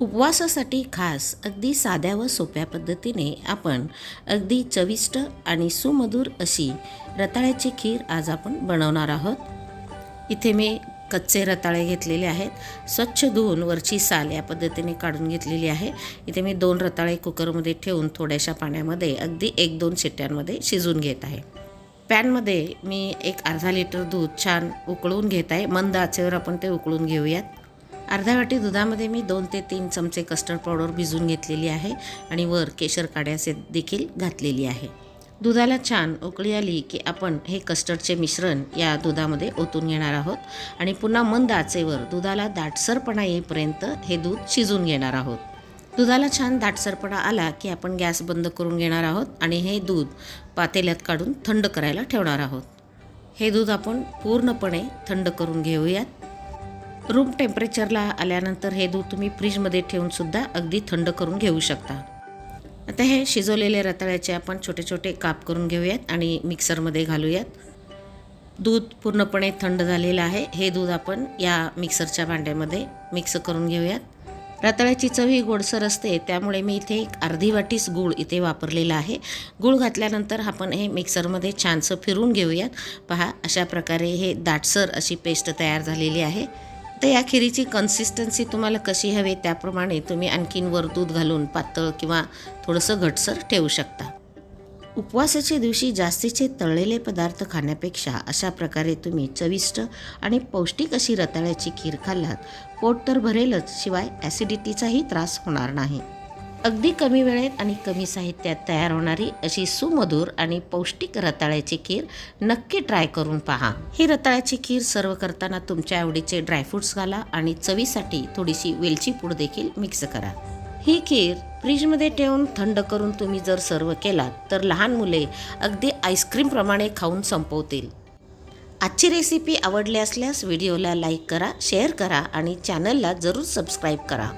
उपवासासाठी खास अगदी साध्या व सोप्या पद्धतीने आपण अगदी चविष्ट आणि सुमधुर अशी रताळ्याची खीर आज आपण बनवणार आहोत. इथे मी कच्चे रताळे घेतलेले आहेत. स्वच्छ धुवून वरची साल या पद्धतीने काढून घेतलेली आहे. इथे मी दोन रताळे कुकरमध्ये ठेवून थोड्याशा पाण्यामध्ये अगदी एक दोन शिट्ट्यांमध्ये शिजून घेत आहे. पॅनमध्ये मी एक अर्धा लिटर दूध छान उकळून घेत आहे. मंद आचेवर आपण ते उकळून घेऊयात. अर्ध्या वाटी दुधामध्ये मी दोन ते तीन चमचे कस्टर्ड पावडर भिजवून घेतलेली आहे आणि वर केशर काड्याचे देखील घातलेली आहे. दुधाला छान उकळी आली की आपण हे कस्टर्डचे मिश्रण या दुधामध्ये ओतून घेणार आहोत आणि पुन्हा मंद आचेवर दुधाला दाटसरपणा येईपर्यंत हे दूध शिजून घेणार आहोत. दुधाला छान दाटसरपणा आला की आपण गॅस बंद करून घेणार आहोत आणि हे दूध पातेल्यात काढून थंड करायला ठेवणार आहोत. हे दूध आपण पूर्णपणे थंड करून घेऊयात. रूम टेम्परेचरला आल्यानंतर हे दूध तुम्ही फ्रीजमध्ये ठेवूनसुद्धा अगदी थंड करून घेऊ शकता. आता हे शिजवलेले रताळ्याचे आपण छोटे छोटे काप करून घेऊयात आणि मिक्सरमध्ये घालूयात. दूध पूर्णपणे थंड झालेलं आहे. हे दूध आपण या मिक्सरच्या भांड्यामध्ये मिक्स करून घेऊयात. रताळ्याची चव ही गोडसर असते त्यामुळे मी इथे एक अर्धी वाटीस गूळ इथे वापरलेला आहे. गूळ घातल्यानंतर आपण हे मिक्सरमध्ये छानसं फिरून घेऊयात. पहा अशा प्रकारे हे दाटसर अशी पेस्ट तयार झालेली आहे. तर या खिरीची कन्सिस्टन्सी तुम्हाला कशी हवी त्याप्रमाणे तुम्ही आणखीन वर दूध घालून पातळ किंवा थोडंसं घटसर ठेवू शकता. उपवासाच्या दिवशी जास्तीचे तळलेले पदार्थ खाण्यापेक्षा अशा प्रकारे तुम्ही चविष्ट आणि पौष्टिक अशी रताळ्याची खीर खाल्लात पोट तर भरेलच शिवाय ॲसिडिटीचाही त्रास होणार नाही. अगदी कमी वेळेत आणि कमी साहित्यात तयार होणारी अशी सुमधुर आणि पौष्टिक रताळ्याची खीर नक्की ट्राय करून पहा. ही रताळ्याची खीर सर्व करताना तुमच्या आवडीचे ड्रायफ्रुट्स घाला आणि चवीसाठी थोडीशी वेलची पूड देखील मिक्स करा. ही खीर फ्रीजमध्ये ठेवून थंड करून तुम्ही जर सर्व केलात तर लहान मुले अगदी आईस्क्रीमप्रमाणे खाऊन संपवतील. आजची रेसिपी आवडली असल्यास व्हिडिओला लाईक करा शेअर करा आणि चॅनलला जरूर सबस्क्राईब करा.